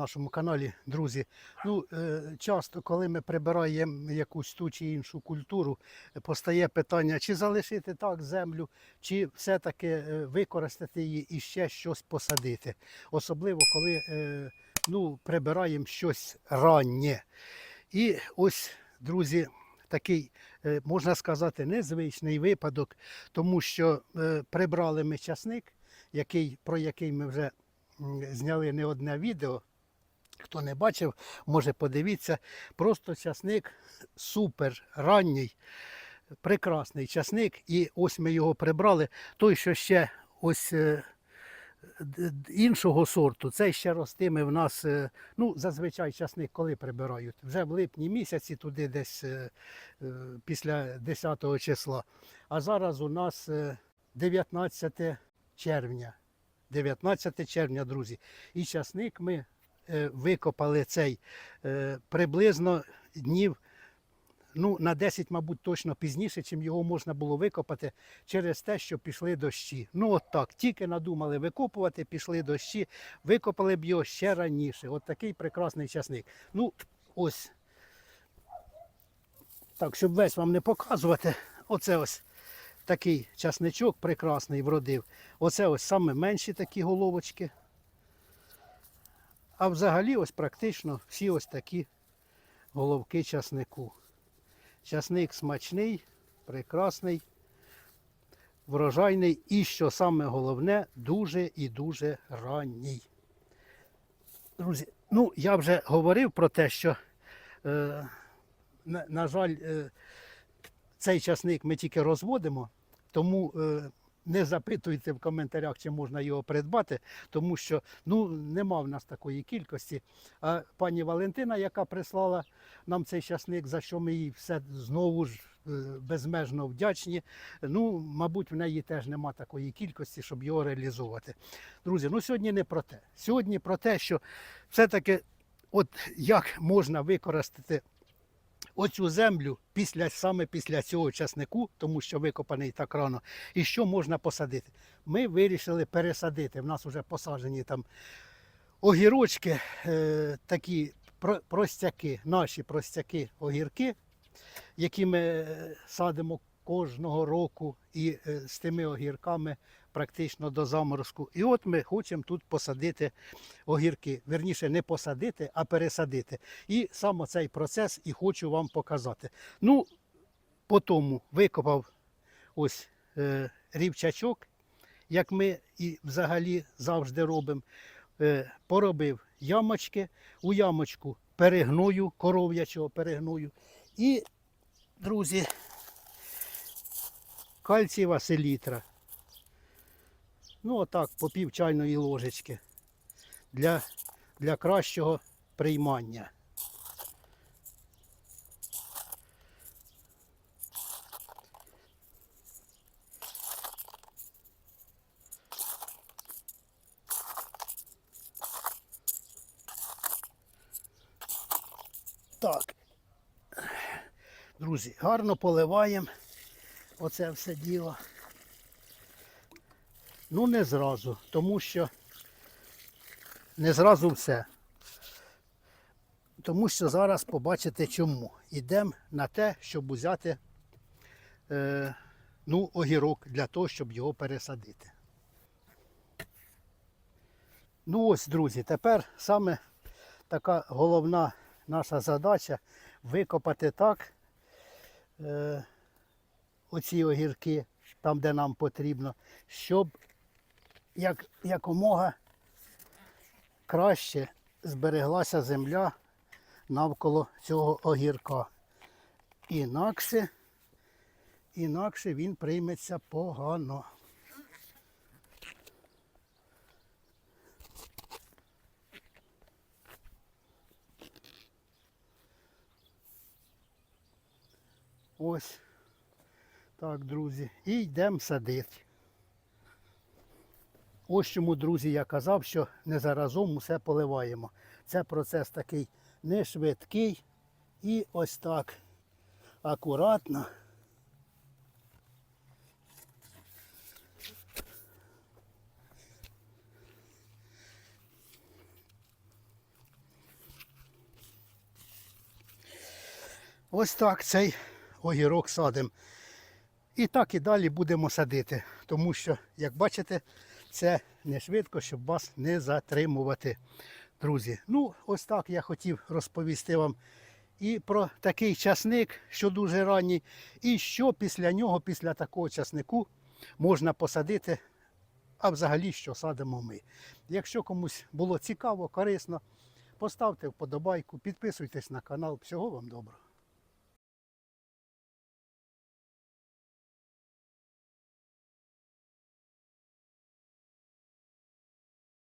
нашому каналі, друзі. Ну, е, часто, коли ми прибираємо якусь ту чи іншу культуру, е, постає питання, чи залишити так землю, чи все-таки е, використати її і ще щось посадити. Особливо, коли ну, прибираємо щось раннє. І ось, друзі, такий, можна сказати, незвичний випадок, тому що прибрали ми часник, який, про який ми вже зняли не одне відео. Хто не бачив, може подивитися. Просто часник супер ранній, прекрасний часник. І ось ми його прибрали. Той, що ще ось е, іншого сорту, цей ще ростиме в нас. е, Ну, зазвичай часник коли прибирають? Вже в липні місяці, туди десь е, після 10 числа. А зараз у нас е, 19 червня. 19 червня, друзі. І часник ми викопали цей е, приблизно днів. Ну, на 10, мабуть, точно пізніше, чим його можна було викопати через те, що пішли дощі. Ну, от так, тільки надумали викопувати, пішли дощі, викопали б його ще раніше. От такий прекрасний часник. Ну, ось. Так, щоб весь вам не показувати, оце ось такий часничок прекрасний вродив. Оце ось саме менші такі головочки. А взагалі ось практично всі ось такі головки часнику. Часник смачний, прекрасний, врожайний і, що саме головне, дуже і дуже ранній. Друзі, ну я вже говорив про те, що, е, на, на жаль, е, цей часник ми тільки розводимо, тому е, не запитуйте в коментарях, чи можна його придбати, тому що ну, нема в нас такої кількості. А пані Валентина, яка прислала нам цей часник, за що ми їй все знову ж е, безмежно вдячні. Ну, мабуть, в неї теж нема такої кількості, щоб його реалізувати. Друзі, ну сьогодні не про те. Сьогодні про те, що все-таки, от як можна використати оцю землю після, саме після цього часнику, тому що викопаний так рано, і що можна посадити. Ми вирішили пересадити. В нас вже посаджені там огірочки, е, такі про- простяки, наші простяки огірки, які ми е, садимо кожного року і е, з тими огірками практично до заморозку. І от ми хочемо тут посадити огірки. Верніше, не посадити, а пересадити. І саме цей процес і хочу вам показати. Ну, по тому викопав ось е, рівчачок, як ми і взагалі завжди робимо. Е, поробив ямочки, у ямочку перегною, коров'ячого перегною. І, друзі, кальцієва селітра. Ну, отак, по пів чайної ложечки для, для кращого приймання. Так. Друзі, гарно поливаємо оце все діло. Ну, не зразу, тому що не зразу все. Тому що зараз побачите чому. Йдемо на те, щоб взяти е, ну, огірок для того, щоб його пересадити. Ну ось, друзі, тепер саме така головна наша задача викопати так е, оці огірки, там, де нам потрібно, щоб як, якомога краще збереглася земля навколо цього огірка. Інакше, інакше він прийметься погано. Ось так, друзі, і йдемо садити. Ось чому, друзі, я казав, що не заразом усе поливаємо. Це процес такий не швидкий і ось так акуратно. Ось так цей огірок садимо. І так і далі будемо садити. Тому що, як бачите, це не швидко, щоб вас не затримувати, друзі. Ну, ось так я хотів розповісти вам і про такий часник, що дуже ранній, і що після нього, після такого часнику, можна посадити, а взагалі що садимо ми. Якщо комусь було цікаво, корисно, поставте вподобайку, підписуйтесь на канал. Всього вам доброго.